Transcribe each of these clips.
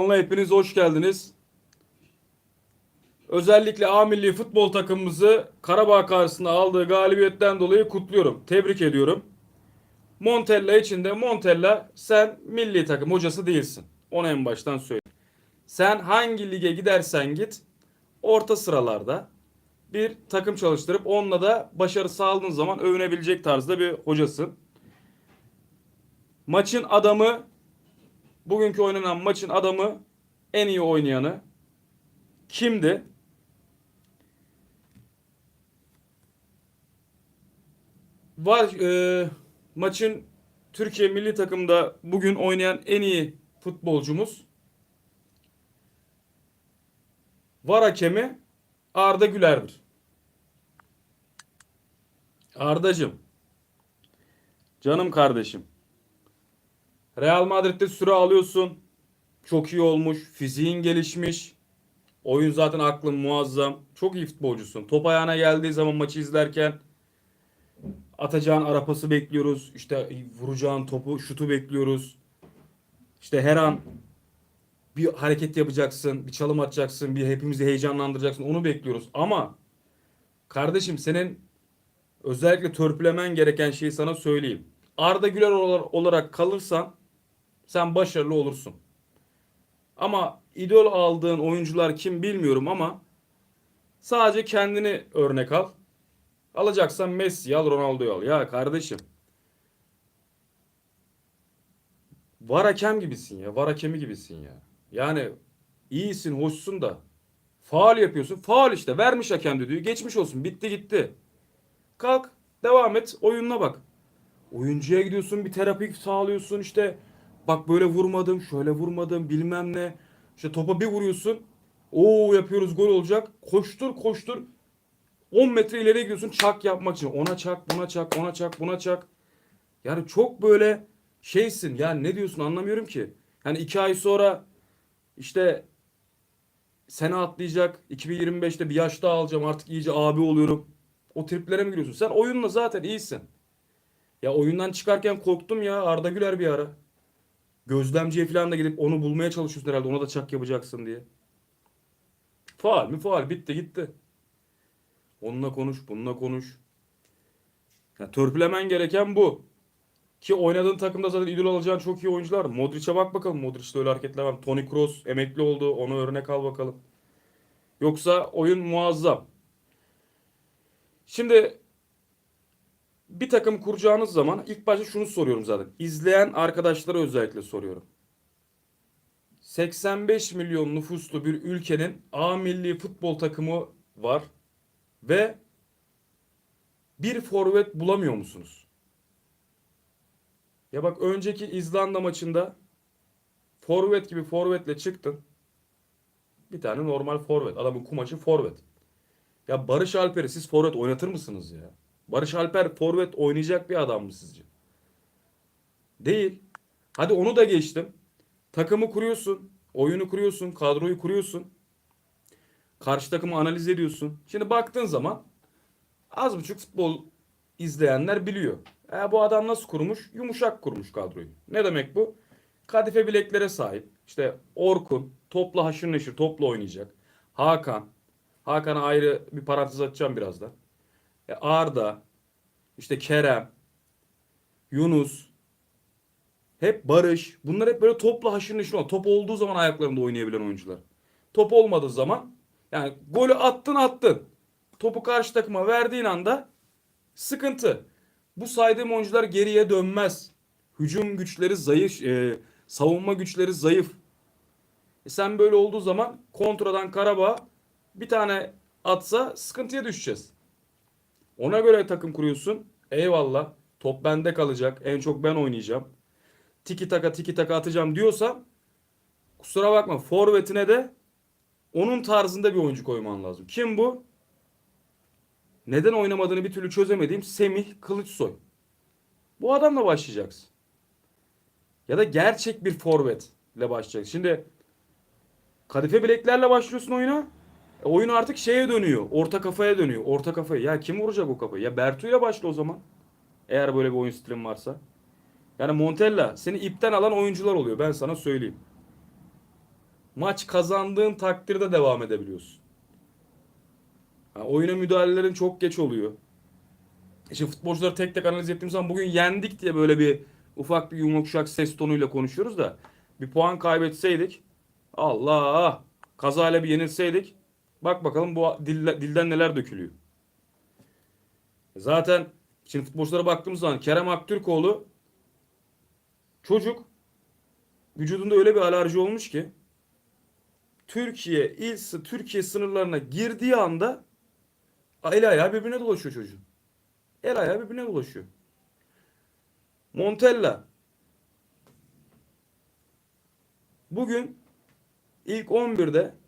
kanalına hepiniz hoş geldiniz. Özellikle A milli futbol takımımızı Karabağ karşısında aldığı galibiyetten dolayı kutluyorum. Tebrik ediyorum. Montella için de Montella sen milli takım hocası değilsin. Onu en baştan söyleyeyim. Sen hangi lige gidersen git orta sıralarda bir takım çalıştırıp onunla da başarı sağladığın zaman övünebilecek tarzda bir hocasın. Maçın adamı bugünkü oynanan maçın adamı en iyi oynayanı kimdi? Var e, maçın Türkiye milli takımda bugün oynayan en iyi futbolcumuz var hakemi Arda Güler'dir. Ardacım. Canım kardeşim. Real Madrid'de süre alıyorsun. Çok iyi olmuş. Fiziğin gelişmiş. Oyun zaten aklın muazzam. Çok iyi futbolcusun. Top ayağına geldiği zaman maçı izlerken atacağın arapası bekliyoruz. İşte vuracağın topu, şutu bekliyoruz. İşte her an bir hareket yapacaksın, bir çalım atacaksın, bir hepimizi heyecanlandıracaksın. Onu bekliyoruz. Ama kardeşim senin özellikle törpülemen gereken şeyi sana söyleyeyim. Arda Güler olar- olarak kalırsan sen başarılı olursun. Ama idol aldığın oyuncular kim bilmiyorum ama sadece kendini örnek al. Alacaksan Messi al, Ronaldo'yu al. Ya kardeşim. Var hakem gibisin ya. Var hakemi gibisin ya. Yani iyisin, hoşsun da faal yapıyorsun. Faal işte. Vermiş hakem düdüğü. Geçmiş olsun. Bitti gitti. Kalk. Devam et. Oyununa bak. Oyuncuya gidiyorsun. Bir terapi sağlıyorsun. işte bak böyle vurmadım. Şöyle vurmadım. Bilmem ne. İşte topa bir vuruyorsun. Oo yapıyoruz gol olacak. Koştur koştur. 10 metre ileri gidiyorsun çak yapmak için. Ona çak, buna çak, ona çak, buna çak. Yani çok böyle şeysin. Yani ne diyorsun anlamıyorum ki. Yani iki ay sonra işte sene atlayacak. 2025'te bir yaş daha alacağım. Artık iyice abi oluyorum. O triplere mi giriyorsun? Sen oyunla zaten iyisin. Ya oyundan çıkarken korktum ya Arda Güler bir ara. Gözlemciye falan da gidip onu bulmaya çalışıyorsun herhalde. Ona da çak yapacaksın diye. Faal mi faal bitti gitti. Onunla konuş, bununla konuş. Ya törpülemen gereken bu. Ki oynadığın takımda zaten idol alacağın çok iyi oyuncular. Modric'e bak bakalım. Modric'te öyle hareketler var. Toni Kroos emekli oldu. Onu örnek al bakalım. Yoksa oyun muazzam. Şimdi bir takım kuracağınız zaman ilk başta şunu soruyorum zaten. İzleyen arkadaşlara özellikle soruyorum. 85 milyon nüfuslu bir ülkenin A milli futbol takımı var ve bir forvet bulamıyor musunuz? Ya bak önceki İzlanda maçında forvet gibi forvetle çıktın. Bir tane normal forvet. Adamın kumaşı forvet. Ya Barış Alper'i siz forvet oynatır mısınız ya? Barış Alper forvet oynayacak bir adam mı sizce? Değil. Hadi onu da geçtim. Takımı kuruyorsun. Oyunu kuruyorsun. Kadroyu kuruyorsun. Karşı takımı analiz ediyorsun. Şimdi baktığın zaman az buçuk futbol izleyenler biliyor. E, bu adam nasıl kurmuş? Yumuşak kurmuş kadroyu. Ne demek bu? Kadife bileklere sahip. İşte Orkun topla haşır neşir topla oynayacak. Hakan. Hakan'a ayrı bir parantez açacağım birazdan. E, Arda. işte Kerem. Yunus. Hep Barış. Bunlar hep böyle topla haşır neşir olan. Top olduğu zaman ayaklarında oynayabilen oyuncular. Top olmadığı zaman yani golü attın attın. Topu karşı takıma verdiğin anda sıkıntı. Bu saydığım oyuncular geriye dönmez. Hücum güçleri zayıf, e, savunma güçleri zayıf. E sen böyle olduğu zaman kontradan Karabağ bir tane atsa sıkıntıya düşeceğiz. Ona göre takım kuruyorsun. Eyvallah. Top bende kalacak. En çok ben oynayacağım. Tiki taka tiki taka atacağım diyorsam kusura bakma forvetine de onun tarzında bir oyuncu koyman lazım. Kim bu? Neden oynamadığını bir türlü çözemediğim Semih Kılıçsoy. Bu adamla başlayacaksın. Ya da gerçek bir forvetle başlayacaksın. Şimdi kadife bileklerle başlıyorsun oyuna. E, oyun artık şeye dönüyor. Orta kafaya dönüyor. Orta kafaya. Ya kim vuracak o kafayı? Ya Bertu'yla başla o zaman. Eğer böyle bir oyun stilin varsa. Yani Montella seni ipten alan oyuncular oluyor. Ben sana söyleyeyim. Maç kazandığın takdirde devam edebiliyorsun. Ha, oyuna müdahalelerin çok geç oluyor. İşte futbolcuları tek tek analiz ettiğim zaman bugün yendik diye böyle bir ufak bir yumuşak ses tonuyla konuşuyoruz da bir puan kaybetseydik Allah kazayla bir yenilseydik bak bakalım bu dilden neler dökülüyor. Zaten şimdi futbolculara baktığımız zaman Kerem Aktürkoğlu çocuk vücudunda öyle bir alerji olmuş ki Türkiye il Türkiye sınırlarına girdiği anda el ayağı birbirine dolaşıyor çocuğun. El ayağı birbirine dolaşıyor. Montella bugün ilk 11'de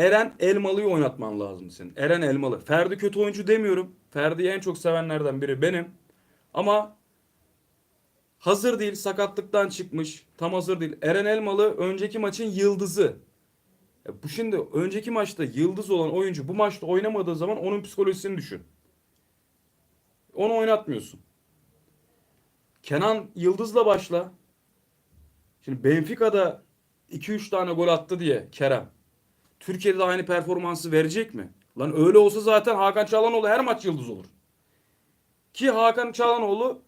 Eren Elmalı'yı oynatman lazım senin. Eren Elmalı. Ferdi kötü oyuncu demiyorum. Ferdi'yi en çok sevenlerden biri benim. Ama hazır değil. Sakatlıktan çıkmış. Tam hazır değil. Eren Elmalı önceki maçın yıldızı. Ya bu şimdi önceki maçta yıldız olan oyuncu bu maçta oynamadığı zaman onun psikolojisini düşün. Onu oynatmıyorsun. Kenan Yıldız'la başla. Şimdi Benfica'da 2-3 tane gol attı diye Kerem. Türkiye'de de aynı performansı verecek mi? Lan öyle olsa zaten Hakan Çalhanoğlu her maç yıldız olur. Ki Hakan Çalhanoğlu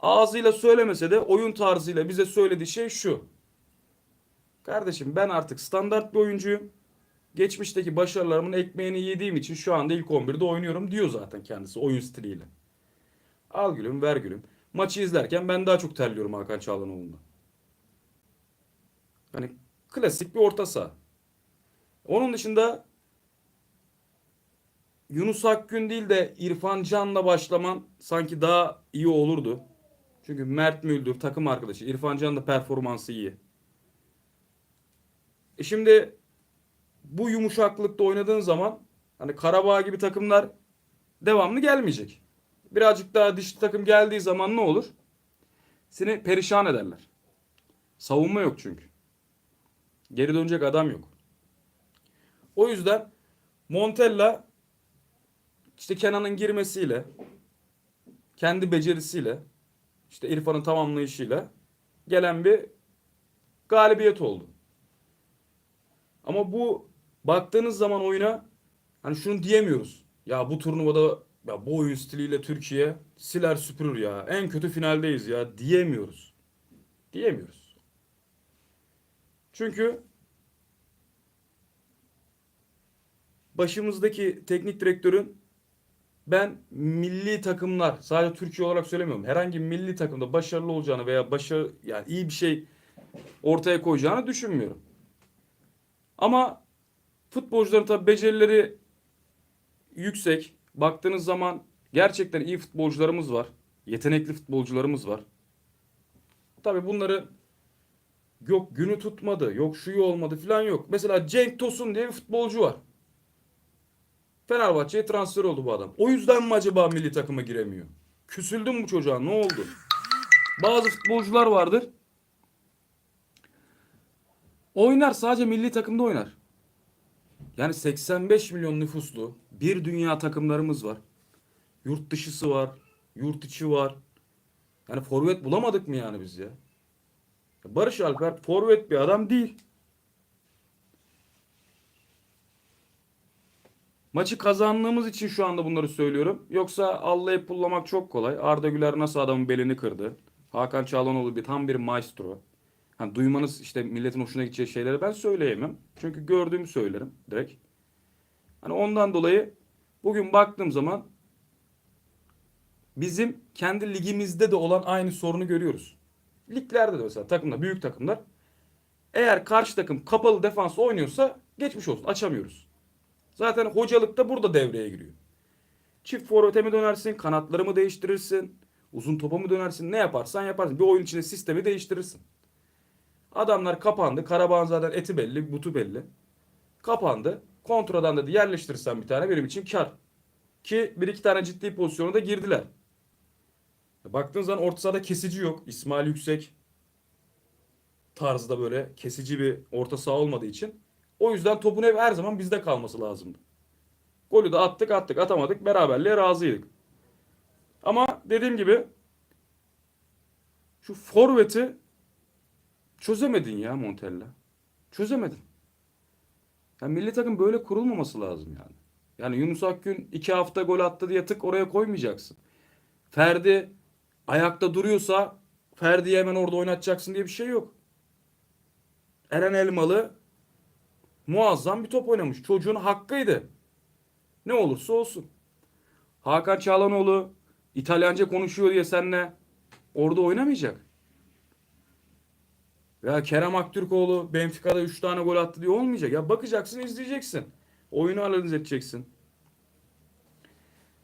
ağzıyla söylemese de oyun tarzıyla bize söylediği şey şu. Kardeşim ben artık standart bir oyuncuyum. Geçmişteki başarılarımın ekmeğini yediğim için şu anda ilk 11'de oynuyorum diyor zaten kendisi oyun stiliyle. Al gülüm ver gülüm. Maçı izlerken ben daha çok terliyorum Hakan Çalhanoğlu'ndan. Hani klasik bir orta saha. Onun dışında Yunus Akgün değil de İrfan Can'la başlaman sanki daha iyi olurdu. Çünkü Mert Müldür takım arkadaşı. İrfan Can da performansı iyi. E şimdi bu yumuşaklıkta oynadığın zaman hani Karabağ gibi takımlar devamlı gelmeyecek. Birazcık daha dişli takım geldiği zaman ne olur? Seni perişan ederler. Savunma yok çünkü. Geri dönecek adam yok. O yüzden Montella işte Kenan'ın girmesiyle kendi becerisiyle işte İrfan'ın tamamlayışıyla gelen bir galibiyet oldu. Ama bu baktığınız zaman oyuna hani şunu diyemiyoruz. Ya bu turnuvada ya bu oyun stiliyle Türkiye siler süpürür ya. En kötü finaldeyiz ya diyemiyoruz. Diyemiyoruz. Çünkü başımızdaki teknik direktörün ben milli takımlar sadece Türkiye olarak söylemiyorum. Herhangi milli takımda başarılı olacağını veya başarı yani iyi bir şey ortaya koyacağını düşünmüyorum. Ama futbolcuların tabii becerileri yüksek. Baktığınız zaman gerçekten iyi futbolcularımız var. Yetenekli futbolcularımız var. Tabii bunları yok günü tutmadı, yok şuyu olmadı falan yok. Mesela Cenk Tosun diye bir futbolcu var. Fenerbahçe'ye transfer oldu bu adam. O yüzden mi acaba milli takıma giremiyor? Küsüldüm bu çocuğa ne oldu? Bazı futbolcular vardır. Oynar sadece milli takımda oynar. Yani 85 milyon nüfuslu bir dünya takımlarımız var. Yurt dışısı var, yurt içi var. Yani forvet bulamadık mı yani biz ya? Barış Alper forvet bir adam değil. Maçı kazandığımız için şu anda bunları söylüyorum. Yoksa Allah'ı pullamak çok kolay. Arda Güler nasıl adamın belini kırdı. Hakan Çalhanoğlu bir tam bir maestro. Hani duymanız işte milletin hoşuna gideceği şeyleri ben söyleyemem. Çünkü gördüğümü söylerim direkt. Hani ondan dolayı bugün baktığım zaman bizim kendi ligimizde de olan aynı sorunu görüyoruz. Liglerde de mesela takımlar, büyük takımlar eğer karşı takım kapalı defans oynuyorsa geçmiş olsun açamıyoruz. Zaten hocalık da burada devreye giriyor. Çift forvete mi dönersin, kanatları mı değiştirirsin, uzun topa mı dönersin, ne yaparsan yaparsın. Bir oyun içinde sistemi değiştirirsin. Adamlar kapandı. Karabağ'ın zaten eti belli, butu belli. Kapandı. Kontradan da yerleştirirsen bir tane benim için kar. Ki bir iki tane ciddi pozisyona da girdiler. Baktığın zaman orta sahada kesici yok. İsmail Yüksek tarzda böyle kesici bir orta saha olmadığı için. O yüzden topun hep her zaman bizde kalması lazımdı. Golü de attık attık atamadık beraberliğe razıydık. Ama dediğim gibi şu forveti çözemedin ya Montella. Çözemedin. Yani milli takım böyle kurulmaması lazım yani. Yani Yunus Akgün iki hafta gol attı diye tık oraya koymayacaksın. Ferdi ayakta duruyorsa Ferdi'yi hemen orada oynatacaksın diye bir şey yok. Eren Elmalı muazzam bir top oynamış. Çocuğun hakkıydı. Ne olursa olsun. Hakan Çağlanoğlu İtalyanca konuşuyor diye seninle orada oynamayacak. Veya Kerem Aktürkoğlu Benfica'da 3 tane gol attı diye olmayacak. Ya bakacaksın izleyeceksin. Oyunu analiz edeceksin.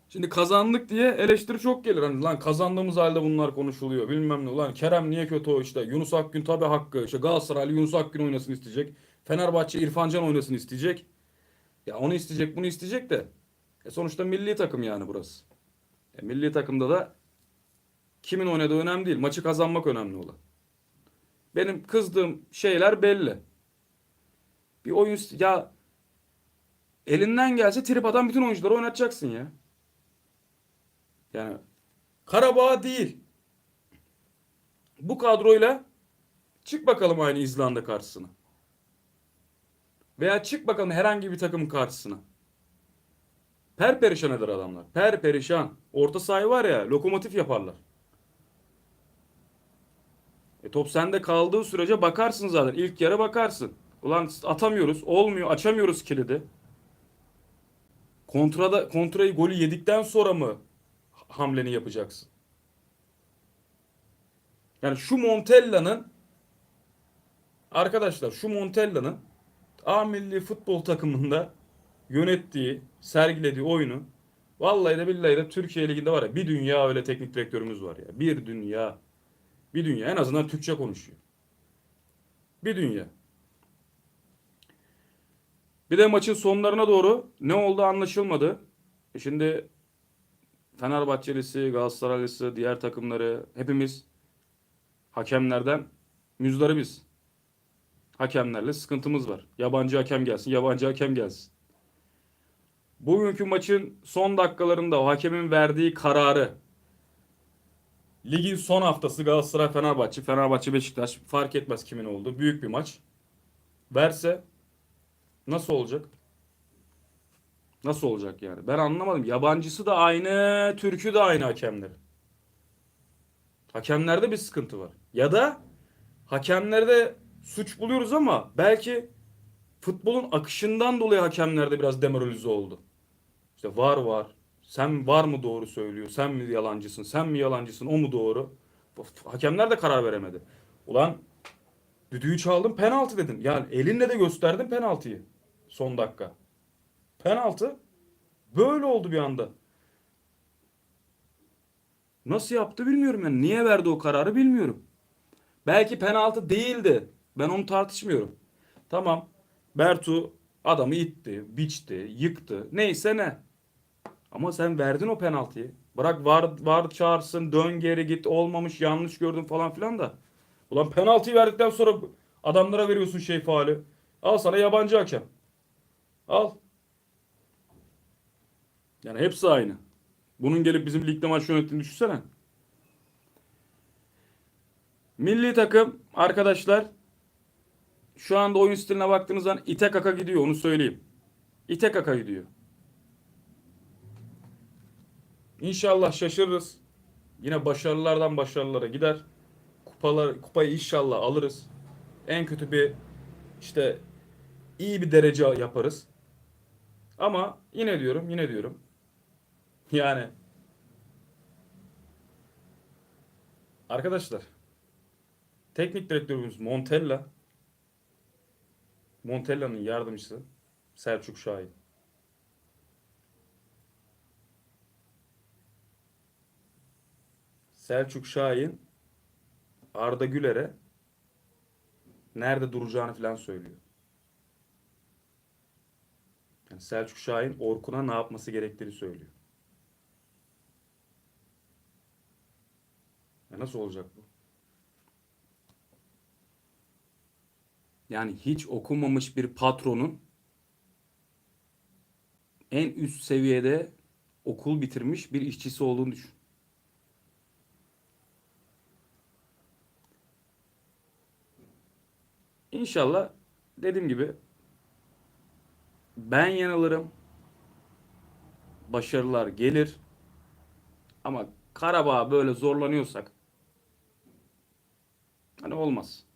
Şimdi kazandık diye eleştiri çok gelir. Hani lan kazandığımız halde bunlar konuşuluyor. Bilmem ne. Ulan Kerem niye kötü o işte. Yunus Akgün tabii hakkı. İşte Galatasaraylı Yunus Akgün oynasın isteyecek. Fenerbahçe İrfan Can oynasın isteyecek. Ya onu isteyecek bunu isteyecek de. E sonuçta milli takım yani burası. E milli takımda da kimin oynadığı önemli değil. Maçı kazanmak önemli olan. Benim kızdığım şeyler belli. Bir oyun ya elinden gelse trip atan bütün oyuncuları oynatacaksın ya. Yani Karabağ değil. Bu kadroyla çık bakalım aynı İzlanda karşısına. Veya çık bakalım herhangi bir takımın karşısına. Perperişan eder adamlar. Perperişan. Orta sahayı var ya lokomotif yaparlar. E top sende kaldığı sürece bakarsın zaten. İlk yarı bakarsın. Ulan atamıyoruz. Olmuyor. Açamıyoruz kilidi. Kontrada kontrayı golü yedikten sonra mı hamleni yapacaksın? Yani şu Montella'nın arkadaşlar şu Montella'nın A milli futbol takımında yönettiği, sergilediği oyunu vallahi de billahi de Türkiye liginde var ya bir dünya öyle teknik direktörümüz var ya. Bir dünya. Bir dünya. En azından Türkçe konuşuyor. Bir dünya. Bir de maçın sonlarına doğru ne oldu anlaşılmadı. E Şimdi Fenerbahçelisi, Galatasaraylısı, diğer takımları hepimiz hakemlerden müzdaribiz. Hakemlerle sıkıntımız var. Yabancı hakem gelsin, yabancı hakem gelsin. Bugünkü maçın son dakikalarında o hakemin verdiği kararı ligin son haftası Galatasaray Fenerbahçe, Fenerbahçe Beşiktaş fark etmez kimin oldu. Büyük bir maç. Verse nasıl olacak? Nasıl olacak yani? Ben anlamadım. Yabancısı da aynı, Türk'ü de aynı hakemler. Hakemlerde bir sıkıntı var. Ya da hakemlerde suç buluyoruz ama belki futbolun akışından dolayı hakemlerde biraz demoralize oldu. İşte var var. Sen var mı doğru söylüyor? Sen mi yalancısın? Sen mi yalancısın? O mu doğru? Hakemler de karar veremedi. Ulan düdüğü çaldın penaltı dedin. Yani elinle de gösterdin penaltıyı. Son dakika. Penaltı. Böyle oldu bir anda. Nasıl yaptı bilmiyorum yani. Niye verdi o kararı bilmiyorum. Belki penaltı değildi. Ben onu tartışmıyorum. Tamam. Bertu adamı itti, biçti, yıktı. Neyse ne. Ama sen verdin o penaltıyı. Bırak var var çağırsın, dön geri git, olmamış, yanlış gördün falan filan da. Ulan penaltıyı verdikten sonra adamlara veriyorsun şey faali. Al sana yabancı hakem. Al. Yani hepsi aynı. Bunun gelip bizim ligde maç yönettiğini düşünsene. Milli takım arkadaşlar şu anda oyun stiline baktığınız zaman ite kaka gidiyor onu söyleyeyim. İte kaka gidiyor. İnşallah şaşırırız. Yine başarılardan başarılara gider. Kupalar, kupayı inşallah alırız. En kötü bir işte iyi bir derece yaparız. Ama yine diyorum, yine diyorum. Yani arkadaşlar teknik direktörümüz Montella Montella'nın yardımcısı Selçuk Şahin. Selçuk Şahin Arda Güler'e nerede duracağını falan söylüyor. Yani Selçuk Şahin Orkun'a ne yapması gerektiğini söylüyor. Ya nasıl olacak bu? Yani hiç okumamış bir patronun en üst seviyede okul bitirmiş bir işçisi olduğunu düşün. İnşallah dediğim gibi ben yanılırım. Başarılar gelir. Ama Karabağ böyle zorlanıyorsak hani olmaz.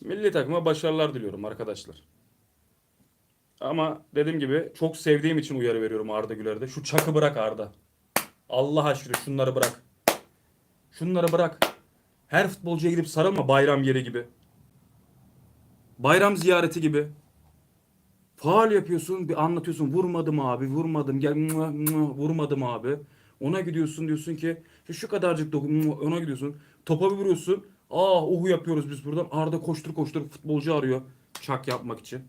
Milli takıma başarılar diliyorum arkadaşlar. Ama dediğim gibi çok sevdiğim için uyarı veriyorum Arda Güler'de. Şu çakı bırak Arda. Allah aşkına şunları bırak. Şunları bırak. Her futbolcuya gidip sarılma bayram yeri gibi. Bayram ziyareti gibi. Faal yapıyorsun, bir anlatıyorsun. Vurmadım abi, vurmadım. Gel vurmadım abi. Ona gidiyorsun diyorsun ki "Şu- kadarcık dokun ona gidiyorsun. Topa bir vuruyorsun. Aa uhu yapıyoruz biz buradan. Arda koştur koştur futbolcu arıyor. Çak yapmak için.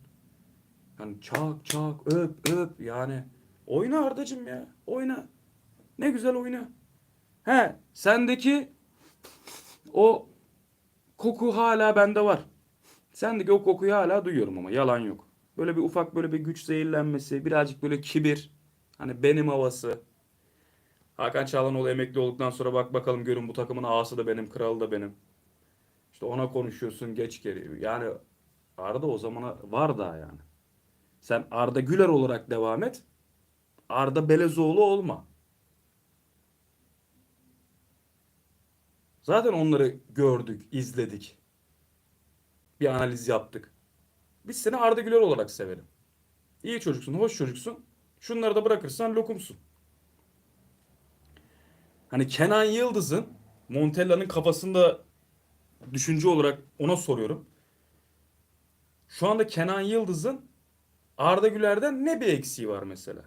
Yani çak çak öp öp yani. Oyna Ardacım ya. Oyna. Ne güzel oyna. He sendeki o koku hala bende var. Sendeki o kokuyu hala duyuyorum ama yalan yok. Böyle bir ufak böyle bir güç zehirlenmesi, birazcık böyle kibir. Hani benim havası. Hakan Çalhanoğlu emekli olduktan sonra bak bakalım görün bu takımın ağası da benim, kralı da benim. İşte ona konuşuyorsun geç geri. Yani Arda o zamana var daha yani. Sen Arda Güler olarak devam et. Arda Belezoğlu olma. Zaten onları gördük, izledik. Bir analiz yaptık. Biz seni Arda Güler olarak severim. İyi çocuksun, hoş çocuksun. Şunları da bırakırsan lokumsun. Hani Kenan Yıldız'ın Montella'nın kafasında düşünce olarak ona soruyorum. Şu anda Kenan Yıldız'ın Arda Güler'den ne bir eksiği var mesela?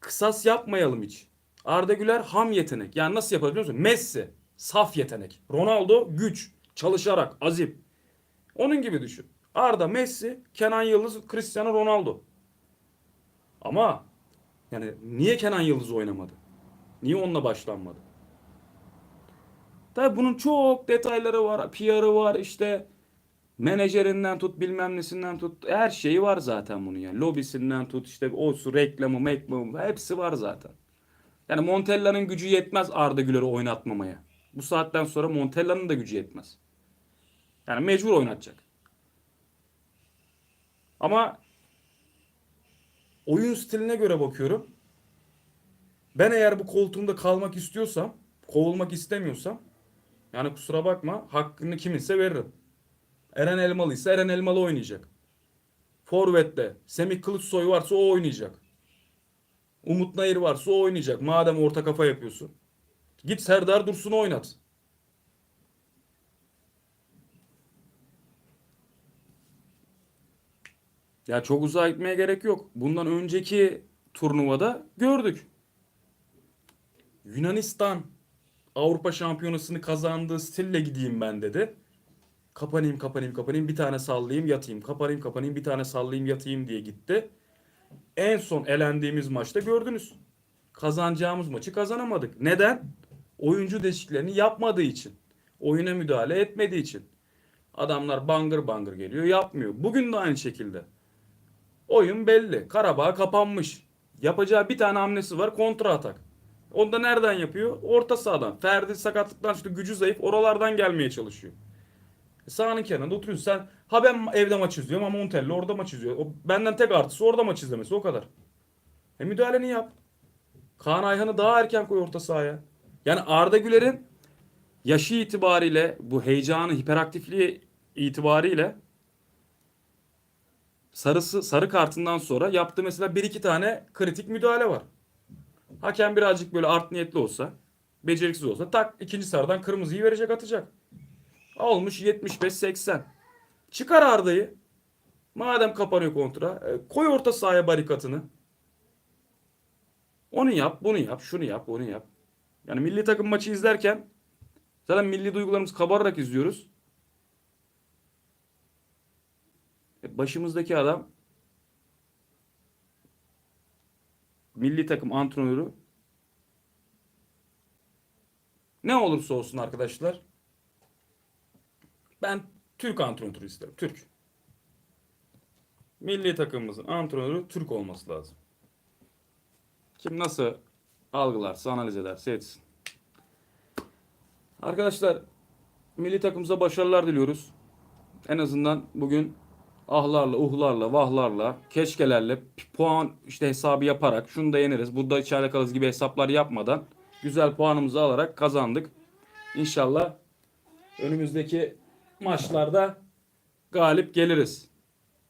Kısas yapmayalım hiç. Arda Güler ham yetenek. Yani nasıl yapar biliyor musun? Messi saf yetenek. Ronaldo güç, çalışarak, azim. Onun gibi düşün. Arda, Messi, Kenan Yıldız, Cristiano Ronaldo. Ama yani niye Kenan Yıldız oynamadı? Niye onunla başlanmadı? Tabii bunun çok detayları var. PR'ı var işte menajerinden tut bilmem nesinden tut her şeyi var zaten bunun yani. Lobisinden tut işte o su reklamı meklamı hepsi var zaten. Yani Montella'nın gücü yetmez Arda Güler'i oynatmamaya. Bu saatten sonra Montella'nın da gücü yetmez. Yani mecbur oynatacak. Ama oyun stiline göre bakıyorum. Ben eğer bu koltuğumda kalmak istiyorsam, kovulmak istemiyorsam yani kusura bakma hakkını kiminse veririm. Eren Elmalı ise Eren Elmalı oynayacak. Forvet'te Semih Kılıçsoy varsa o oynayacak. Umut Nayır varsa o oynayacak. Madem orta kafa yapıyorsun. Git Serdar Dursun'u oynat. Ya çok uzağa gitmeye gerek yok. Bundan önceki turnuvada gördük. Yunanistan Avrupa Şampiyonası'nı kazandığı stille gideyim ben dedi. Kapanayım kapanayım kapanayım bir tane sallayayım yatayım. Kapanayım kapanayım bir tane sallayayım yatayım diye gitti. En son elendiğimiz maçta gördünüz. Kazanacağımız maçı kazanamadık. Neden? Oyuncu değişikliklerini yapmadığı için. Oyuna müdahale etmediği için. Adamlar bangır bangır geliyor yapmıyor. Bugün de aynı şekilde. Oyun belli. Karabağ kapanmış. Yapacağı bir tane hamlesi var kontra atak. Onu da nereden yapıyor? Orta sahadan. Ferdi sakatlıktan işte gücü zayıf oralardan gelmeye çalışıyor. E, Sahanın kenarında oturuyorsun. Sen ha ben evde maç izliyorum ama Montella orada maç izliyor. O, benden tek artısı orada maç izlemesi o kadar. E müdahaleni yap. Kaan Ayhan'ı daha erken koy orta sahaya. Yani Arda Güler'in yaşı itibariyle bu heyecanı, hiperaktifliği itibariyle sarısı sarı kartından sonra yaptığı mesela bir iki tane kritik müdahale var. Hakem birazcık böyle art niyetli olsa, beceriksiz olsa tak ikinci sarıdan kırmızıyı verecek atacak. Olmuş 75-80. Çıkar Arda'yı. Madem kapanıyor kontra. e, koy orta sahaya barikatını. Onu yap, bunu yap, şunu yap, onu yap. Yani milli takım maçı izlerken zaten milli duygularımız kabararak izliyoruz. E, Başımızdaki adam milli takım antrenörü ne olursa olsun arkadaşlar ben Türk antrenörü isterim. Türk. Milli takımımızın antrenörü Türk olması lazım. Kim nasıl algılarsa, analiz ederse etsin. Arkadaşlar milli takımımıza başarılar diliyoruz. En azından bugün ahlarla, uhlarla, vahlarla, keşkelerle puan işte hesabı yaparak şunu da yeneriz, burada içeride kalırız gibi hesaplar yapmadan güzel puanımızı alarak kazandık. İnşallah önümüzdeki maçlarda galip geliriz.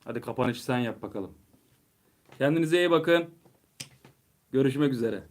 Hadi kapanışı sen yap bakalım. Kendinize iyi bakın. Görüşmek üzere.